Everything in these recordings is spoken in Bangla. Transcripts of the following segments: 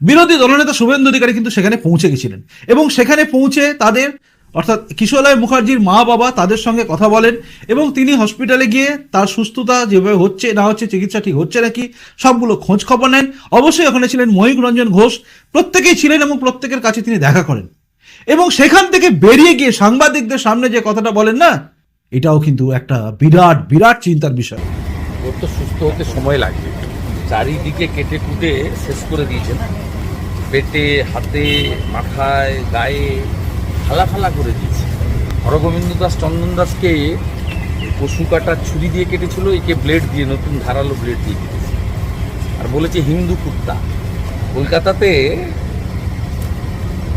বিরোধী দলনেতা শুভেন্দু অধিকারী কিন্তু সেখানে পৌঁছে গেছিলেন। এবং সেখানে পৌঁছে তাদের, অর্থাৎ কিশোরলাল মুখার্জির মা বাবা তাদের সঙ্গে কথা বলেন এবং তিনি হসপিটালে গিয়ে তার সুস্থতা যেভাবে হচ্ছে না হচ্ছে, চিকিৎসা ঠিক হচ্ছে নাকি, সবগুলো খোঁজ খবর নেন। অবশ্যই ওখানে ছিলেন ময়ূক রঞ্জন ঘোষ। প্রত্যেকেই ছিলেন এবং প্রত্যেকের কাছে তিনি দেখা করেন। এবং সেখান থেকে বেরিয়ে গিয়ে সাংবাদিকদের সামনে যে কথাটা বলেন না, এটাও কিন্তু একটা বিরাট বিরাট চিন্তার বিষয়। ওর তো সুস্থ হতে সময় লাগবে। চারিদিকে কেটে কুটে শেষ করে দিয়েছেন। পেটে, হাতে, মাথায়, গায়ে ফালা ফালা করে দিয়েছে। হরগোবিন্দ দাস, চন্দন দাসকে পশু কাটার ছুরি দিয়ে কেটেছিল, একে ব্লেড দিয়ে, নতুন ধারালো ব্লেড দিয়ে কেটেছে। আর বলেছে হিন্দু কুত্তা। কলকাতাতে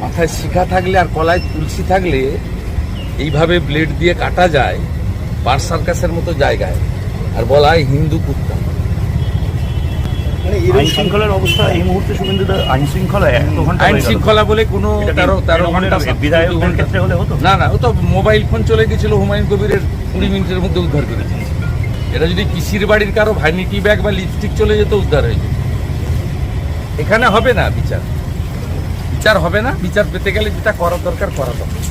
মাথায় শিখা থাকলে আর কলায় তুলসী থাকলে এইভাবে ব্লেড দিয়ে কাটা যায় বার সার্কাসের মতো জায়গায়। আর বলা হয় হিন্দু কুত্তা। আইন শৃঙ্খলার অবস্থা এই মুহূর্তে শুভেন্দু দা আইন শৃঙ্খলা এত ঘণ্টা আইন শৃঙ্খলা বলে কোনো তেরো তেরো ঘণ্টা ক্ষেত্রে হলে হতো? না না ও তো মোবাইল ফোন চলে গেছিল হুমায়ুন কবিরের কুড়ি মিনিটের মধ্যে উদ্ধার করেছে এটা যদি পিসির বাড়ির কারও ভ্যানিটি ব্যাগ বা লিপস্টিক চলে যেত উদ্ধার হয়ে যেত। এখানে হবে না বিচার। বিচার হবে না বিচার পেতে গেলে যেটা করা দরকার করা দরকার।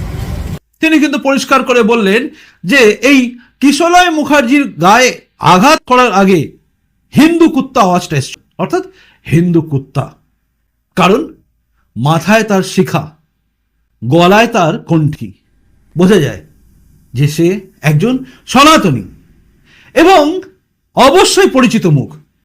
তিনি কিন্তু পরিষ্কার করে বললেন যে এই কিশলয় মুখার্জির গায়ে আঘাত করার আগে হিন্দু কুত্তা আওয়াজটা এসছে অর্থাৎ হিন্দু কুত্তা। কারণ মাথায় তার শিখা, গলায় তার কণ্ঠী। বোঝা যায় যে সে একজন সনাতনী এবং অবশ্যই পরিচিত মুখ।